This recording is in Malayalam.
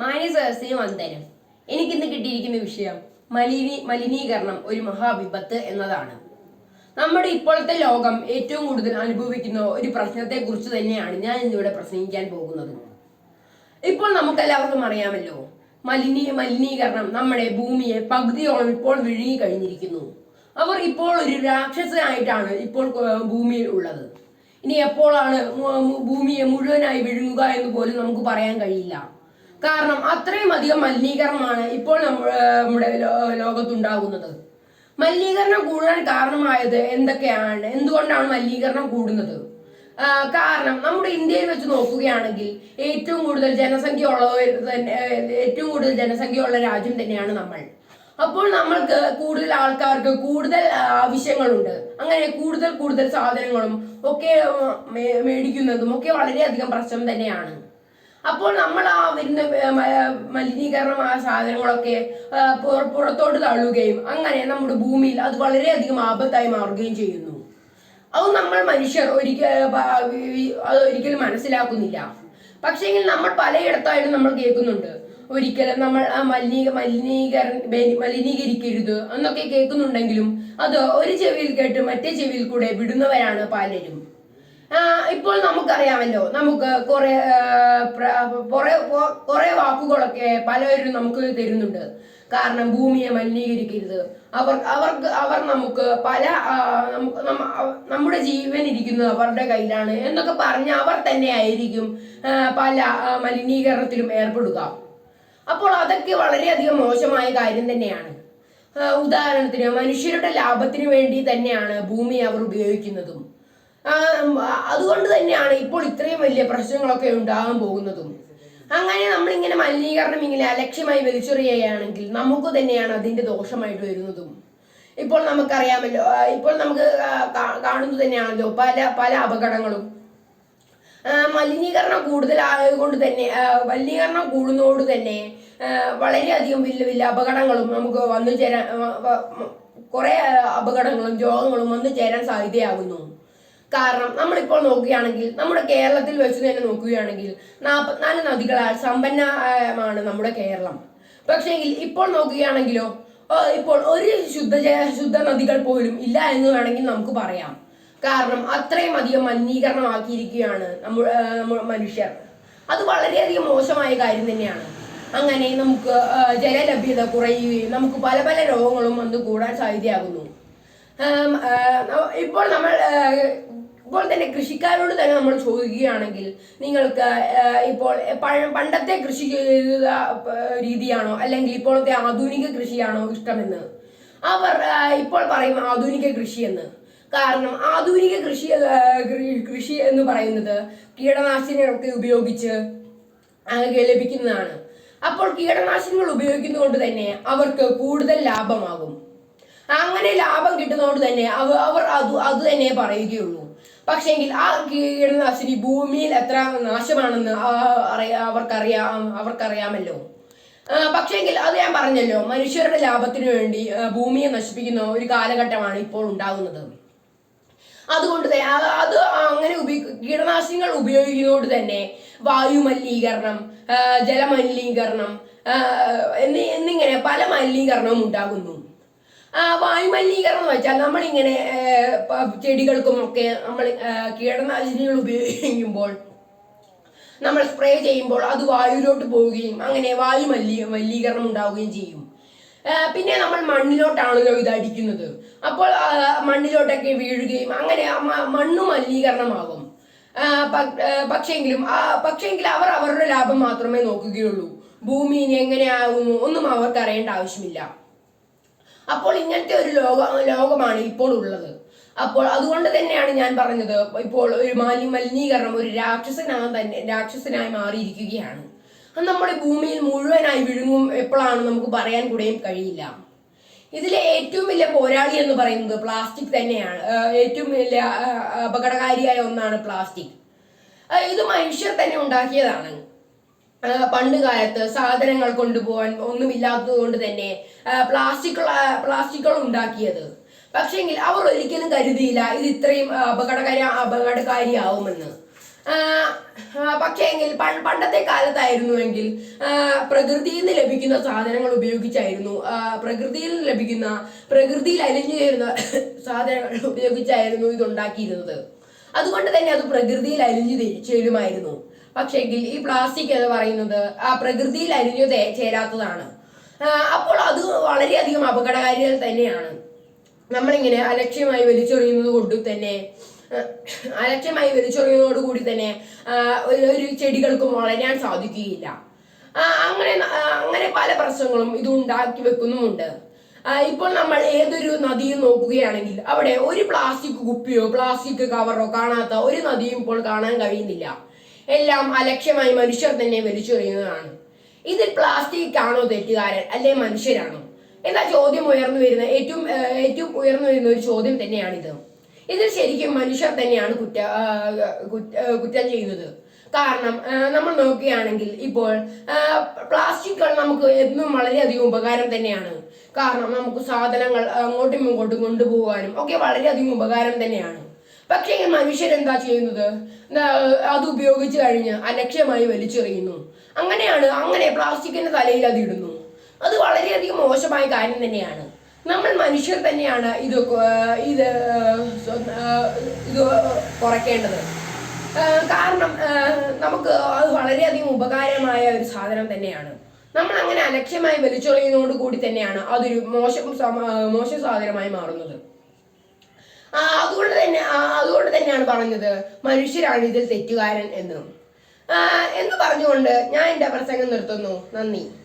മാന്യ സദസ്സിന് വന്ദനം എനിക്കിന്ന് കിട്ടിയിരിക്കുന്ന വിഷയം മലിനീ മലിനീകരണം ഒരു മഹാവിപത്ത് എന്നതാണ്. നമ്മുടെ ഇപ്പോഴത്തെ ലോകം ഏറ്റവും കൂടുതൽ അനുഭവിക്കുന്ന ഒരു പ്രശ്നത്തെ കുറിച്ച് തന്നെയാണ് ഞാൻ ഇന്നിവിടെ പ്രസംഗിക്കാൻ പോകുന്നത്. ഇപ്പോൾ നമുക്കെല്ലാവർക്കും അറിയാമല്ലോ മലിനീ മലിനീകരണം നമ്മുടെ ഭൂമിയെ പകുതിയോളം ഇപ്പോൾ വിഴുങ്ങി കഴിഞ്ഞിരിക്കുന്നു. അവർ ഇപ്പോൾ ഒരു രാക്ഷസനായിട്ടാണ് ഇപ്പോൾ ഭൂമിയിൽ ഉള്ളത്. ഇനി എപ്പോഴാണ് ഭൂമിയെ മുഴുവനായി വിഴുങ്ങുക എന്ന് പോലും നമുക്ക് പറയാൻ കഴിയില്ല. കാരണം അത്രയും അധികം മലിനീകരണമാണ് ഇപ്പോൾ നമ്മുടെ ലോകത്തുണ്ടാകുന്നത്. മലിനീകരണം കൂടാൻ കാരണമായത് എന്തൊക്കെയാണ്? എന്തുകൊണ്ടാണ് മലിനീകരണം കൂടുന്നത്? കാരണം നമ്മുടെ ഇന്ത്യയിൽ വെച്ച് നോക്കുകയാണെങ്കിൽ ഏറ്റവും കൂടുതൽ ജനസംഖ്യ ഉള്ളവർ തന്നെ ഏറ്റവും കൂടുതൽ ജനസംഖ്യ ഉള്ള രാജ്യം തന്നെയാണ് നമ്മൾ. അപ്പോൾ നമ്മൾക്ക് കൂടുതൽ ആൾക്കാർക്ക് കൂടുതൽ ആവശ്യങ്ങളുണ്ട്. അങ്ങനെ കൂടുതൽ കൂടുതൽ സാധനങ്ങളും ഒക്കെ മേടിക്കുന്നതും ഒക്കെ വളരെയധികം പ്രശ്നം തന്നെയാണ്. അപ്പോൾ നമ്മൾ ആ വരുന്ന ഏർ, മ- മലിനീകരണമായ സാധനങ്ങളൊക്കെ ആ, പുറ- പുറത്തോട്ട് തള്ളുകയും അങ്ങനെ നമ്മുടെ ഭൂമിയിൽ അത് വളരെയധികം ആപത്തായി മാറുകയും ചെയ്യുന്നു. അത് നമ്മൾ മനുഷ്യർ ഒരിക്കൽ അത് ഒരിക്കലും മനസ്സിലാക്കുന്നില്ല. പക്ഷേങ്കിൽ നമ്മൾ പലയിടത്തായിട്ടും നമ്മൾ കേൾക്കുന്നുണ്ട്. ഒരിക്കലും നമ്മൾ ആ മലിനീ മലിനീകരണ മലിനീകരിക്കരുത് എന്നൊക്കെ കേൾക്കുന്നുണ്ടെങ്കിലും അത് ഒരു ചെവിയിൽ കേട്ട് മറ്റേ ചെവിയിൽ കൂടെ വിടുന്നവരാണ് പലരും. ഇപ്പോൾ നമുക്കറിയാമല്ലോ. നമുക്ക് കുറെ കുറെ കുറെ വാക്കുകളൊക്കെ പലരും നമുക്ക് തരുന്നുണ്ട്. കാരണം ഭൂമിയെ മലിനീകരിക്കരുത്. അവർ അവർക്ക് അവർ നമുക്ക് പല നമ്മുടെ ജീവൻ ഇരിക്കുന്നത് അവരുടെ കയ്യിലാണ് എന്നൊക്കെ പറഞ്ഞ് അവർ തന്നെ ആയിരിക്കും പല മലിനീകരണത്തിലും ഏർപ്പെടുക. അപ്പോൾ അതൊക്കെ വളരെയധികം മോശമായ കാര്യം തന്നെയാണ്. ഉദാഹരണത്തിന് മനുഷ്യരുടെ ലാഭത്തിന് വേണ്ടി തന്നെയാണ് ഭൂമി അവർ ഉപയോഗിക്കുന്നതും. അതുകൊണ്ട് തന്നെയാണ് ഇപ്പോൾ ഇത്രയും വലിയ പ്രശ്നങ്ങളൊക്കെ ഉണ്ടാകാൻ പോകുന്നതും. അങ്ങനെ നമ്മളിങ്ങനെ മലിനീകരണം ഇങ്ങനെ അലക്ഷ്യമായി വലിച്ചെറിയുകയാണെങ്കിൽ നമുക്ക് തന്നെയാണ് അതിന്റെ ദോഷമായിട്ട് വരുന്നതും. ഇപ്പോൾ നമുക്കറിയാമല്ലോ ഇപ്പോൾ നമുക്ക് കാണുന്നത് തന്നെയാണല്ലോ പല പല അപകടങ്ങളും. മലിനീകരണം കൂടുതലായതുകൊണ്ട് തന്നെ മലിനീകരണം കൂടുന്നതോട് തന്നെ വളരെയധികം വലിയ വലിയ അപകടങ്ങളും നമുക്ക് വന്നു ചേരാൻ കുറെ അപകടങ്ങളും രോഗങ്ങളും വന്നു ചേരാൻ സാധ്യതയാകുന്നു. കാരണം നമ്മളിപ്പോൾ നോക്കുകയാണെങ്കിൽ നമ്മുടെ കേരളത്തിൽ വെച്ച് തന്നെ നോക്കുകയാണെങ്കിൽ നാൽപ്പത്തിനാല് നദികളാൽ സമ്പന്നമാണ് നമ്മുടെ കേരളം. പക്ഷേങ്കിൽ ഇപ്പോൾ നോക്കുകയാണെങ്കിലോ ഇപ്പോൾ ഒരു ശുദ്ധജല ശുദ്ധ നദികൾ പോലും ഇല്ല എന്ന് വേണമെങ്കിൽ നമുക്ക് പറയാം. കാരണം അത്രയും അധികം മലിനീകരണമാക്കിയിരിക്കുകയാണ് നമ്മൾ നമ്മൾ മനുഷ്യർ. അത് വളരെയധികം മോശമായ കാര്യം തന്നെയാണ്. അങ്ങനെ നമുക്ക് ജലലഭ്യത കുറയുകയും നമുക്ക് പല പല രോഗങ്ങളും വന്ന് കൂടാൻ സാധ്യതയാകുന്നു. ഇപ്പോൾ നമ്മൾ ഇപ്പോൾ തന്നെ കൃഷിക്കാരോട് തന്നെ നമ്മൾ ചോദിക്കുകയാണെങ്കിൽ നിങ്ങൾക്ക് ഇപ്പോൾ പണ്ടത്തെ കൃഷി ചെയ്ത രീതിയാണോ? അല്ലെങ്കിൽ ഇപ്പോഴത്തെ ആധുനിക കൃഷിയാണോ ഇഷ്ടമെന്ന്? അവർ ഇപ്പോൾ പറയും ആധുനിക കൃഷി എന്ന് കാരണം ആധുനിക കൃഷി കൃഷി എന്ന് പറയുന്നത് കീടനാശിനികൾക്ക് ഉപയോഗിച്ച് ലഭിക്കുന്നതാണ്. അപ്പോൾ കീടനാശിനികൾ ഉപയോഗിക്കുന്നതുകൊണ്ട് തന്നെ അവർക്ക് കൂടുതൽ ലാഭമാകും. അങ്ങനെ ലാഭം കിട്ടുന്നതുകൊണ്ട് തന്നെ അവർ അത് അത് തന്നെ പറയുകയുള്ളൂ. പക്ഷേങ്കിൽ ആ കീടനാശിനി ഭൂമിയിൽ എത്ര നാശമാണെന്ന് അവർക്കറിയാം അവർക്കറിയാമല്ലോ. പക്ഷേങ്കിൽ അത് ഞാൻ പറഞ്ഞല്ലോ മനുഷ്യരുടെ ലാഭത്തിനു വേണ്ടി ഭൂമിയെ നശിപ്പിക്കുന്ന ഒരു കാലഘട്ടമാണ് ഇപ്പോൾ ഉണ്ടാകുന്നത്. അതുകൊണ്ട് തന്നെ അത് അങ്ങനെ ഉപയോഗി കീടനാശിനികൾ ഉപയോഗിക്കുന്നതുകൊണ്ട് തന്നെ വായു മലിനീകരണം ആ, ജലമലിനീകരണം എന്നീ എന്നിങ്ങനെ പല മലിനീകരണവും ഉണ്ടാകുന്നു. ആ, വായു മലിനീകരണം എന്ന് വെച്ചാൽ നമ്മളിങ്ങനെ ചെടികൾക്കും ഒക്കെ നമ്മൾ കീടനാശിനികൾ ഉപയോഗിക്കുമ്പോൾ നമ്മൾ സ്പ്രേ ചെയ്യുമ്പോൾ അത് വായുവിലോട്ട് പോവുകയും അങ്ങനെ വായു മലി മലിനീകരണം ഉണ്ടാവുകയും ചെയ്യും. പിന്നെ നമ്മൾ മണ്ണിലോട്ടാണല്ലോ ഇത് അടിക്കുന്നത്. അപ്പോൾ മണ്ണിലോട്ടൊക്കെ വീഴുകയും അങ്ങനെ മണ്ണ് മലിനീകരണമാകും. പക്ഷേങ്കിലും പക്ഷേങ്കിൽ അവർ അവരുടെ ലാഭം മാത്രമേ നോക്കുകയുള്ളൂ. ഭൂമിയിൽ എങ്ങനെയാകുന്നു ഒന്നും അവർക്ക് അറിയേണ്ട ആവശ്യമില്ല. അപ്പോൾ ഇങ്ങനത്തെ ഒരു ലോക ലോകമാണ് ഇപ്പോൾ ഉള്ളത്. അപ്പോൾ അതുകൊണ്ട് തന്നെയാണ് ഞാൻ പറഞ്ഞത് ഇപ്പോൾ ഒരു മാലി മലിനീകരണം ഒരു രാക്ഷസനാകാൻ തന്നെ രാക്ഷസനായി മാറിയിരിക്കുകയാണ്. അത് നമ്മുടെ ഭൂമിയിൽ മുഴുവനായി വിഴുങ്ങും എപ്പോഴാണ് നമുക്ക് പറയാൻ കൂടെയും കഴിയില്ല. ഇതിലെ ഏറ്റവും വലിയ പോരാളി എന്ന് പറയുന്നത് പ്ലാസ്റ്റിക് തന്നെയാണ്. ഏറ്റവും വലിയ അപകടകാരിയായ ഒന്നാണ് പ്ലാസ്റ്റിക്. ഇത് മനുഷ്യർ തന്നെ ഉണ്ടാക്കിയതാണ്. പണ്ട് കാലത്ത് സാധനങ്ങൾ കൊണ്ടുപോകാൻ ഒന്നുമില്ലാത്തത് കൊണ്ട് തന്നെ പ്ലാസ്റ്റിക് പ്ലാസ്റ്റിക്കുകൾ ഉണ്ടാക്കിയത്. പക്ഷെങ്കിൽ അവർ ഒരിക്കലും കരുതിയില്ല ഇത് ഇത്രയും അപകടകാരി അപകടകര അപകടകാരിയാവുമെന്ന്. പക്ഷേങ്കിൽ എങ്കിൽ പണ്ടത്തെ കാലത്തായിരുന്നുവെങ്കിൽ പ്രകൃതിയിൽ നിന്ന് ലഭിക്കുന്ന സാധനങ്ങൾ ഉപയോഗിച്ചായിരുന്നു പ്രകൃതിയിൽ നിന്ന് ലഭിക്കുന്ന പ്രകൃതിയിൽ അലിഞ്ഞു ചേരുന്ന സാധനങ്ങൾ ഉപയോഗിച്ചായിരുന്നു ഇത് ഉണ്ടാക്കിയിരുന്നത് അതുകൊണ്ട് തന്നെ അത് പ്രകൃതിയിൽ അലിഞ്ഞു ചേരുമായിരുന്നു. പക്ഷെങ്കിൽ ഈ പ്ലാസ്റ്റിക് എന്ന് പറയുന്നത് ആ പ്രകൃതിയിൽ അലിഞ്ഞു തേ- ചേരാത്തതാണ്. അപ്പോൾ അത് വളരെയധികം അപകടകാരികൾ തന്നെയാണ്. നമ്മളിങ്ങനെ അലക്ഷ്യമായി വലിച്ചെറിയുന്നത് കൊണ്ട് തന്നെ അലക്ഷ്യമായി വലിച്ചെറിയുന്നതോട് കൂടി തന്നെ ഒരു ചെടികൾക്കും വളരാൻ സാധിക്കുകയില്ല. അങ്ങനെ അങ്ങനെ പല പ്രശ്നങ്ങളും ഇത് ഉണ്ടാക്കി വെക്കുന്നുമുണ്ട്. ഇപ്പോൾ നമ്മൾ ഏതൊരു നദിയും നോക്കുകയാണെങ്കിൽ അവിടെ ഒരു പ്ലാസ്റ്റിക് കുപ്പിയോ പ്ലാസ്റ്റിക് കവറോ കാണാത്ത ഒരു നദിയും ഇപ്പോൾ കാണാൻ കഴിയുന്നില്ല. എല്ലാം അലക്ഷ്യമായി മനുഷ്യർ തന്നെ വലിച്ചെറിയുന്നതാണ്. ഇതിൽ പ്ലാസ്റ്റിക് ആണോ തെറ്റുകാരൻ അല്ലെ മനുഷ്യരാണോ? എന്ന ചോദ്യം ഉയർന്നു വരുന്ന ഏറ്റവും ഏറ്റവും ഉയർന്നു വരുന്ന ഒരു ചോദ്യം തന്നെയാണിത്. ഇതിൽ ശരിക്കും മനുഷ്യർ തന്നെയാണ് കുറ്റ കുറ്റം ചെയ്യുന്നത്. കാരണം നമ്മൾ നോക്കുകയാണെങ്കിൽ ഇപ്പോൾ പ്ലാസ്റ്റിക്കുകൾ നമുക്ക് എന്നും വളരെയധികം ഉപകാരം തന്നെയാണ്. കാരണം നമുക്ക് സാധനങ്ങൾ അങ്ങോട്ടും ഇങ്ങോട്ടും കൊണ്ടുപോകാനും ഒക്കെ വളരെയധികം ഉപകാരം തന്നെയാണ്. പക്ഷേ മനുഷ്യൻ എന്താ ചെയ്യുന്നത്? അത് ഉപയോഗിച്ച് കഴിഞ്ഞ് അലക്ഷ്യമായി വലിച്ചെറിയുന്നു. അങ്ങനെയാണ് അങ്ങനെ പ്ലാസ്റ്റിക്കിന്റെ തലയിൽ അത് ഇടുന്നു. അത് വളരെയധികം മോശമായ കാര്യം തന്നെയാണ്. നമ്മൾ മനുഷ്യർ തന്നെയാണ് ഇത് ഇത് ഇത് കുറയ്ക്കേണ്ടത്. കാരണം നമുക്ക് അത് വളരെയധികം ഉപകാരമായ ഒരു സാധനം തന്നെയാണ്. നമ്മൾ അങ്ങനെ അലക്ഷ്യമായി വലിച്ചെറിയുന്നതോട് കൂടി തന്നെയാണ് അതൊരു മോശം മോശ സാധനമായി മാറുന്നത്. അതുകൊണ്ട് തന്നെ അതുകൊണ്ട് തന്നെയാണ് പറഞ്ഞത് മനുഷ്യരാണ് ഇതിൽ തെറ്റുകാരൻ എന്ന്. എന്ന് പറഞ്ഞുകൊണ്ട് ഞാൻ എന്റെ പ്രസംഗം നിർത്തുന്നു. നന്ദി.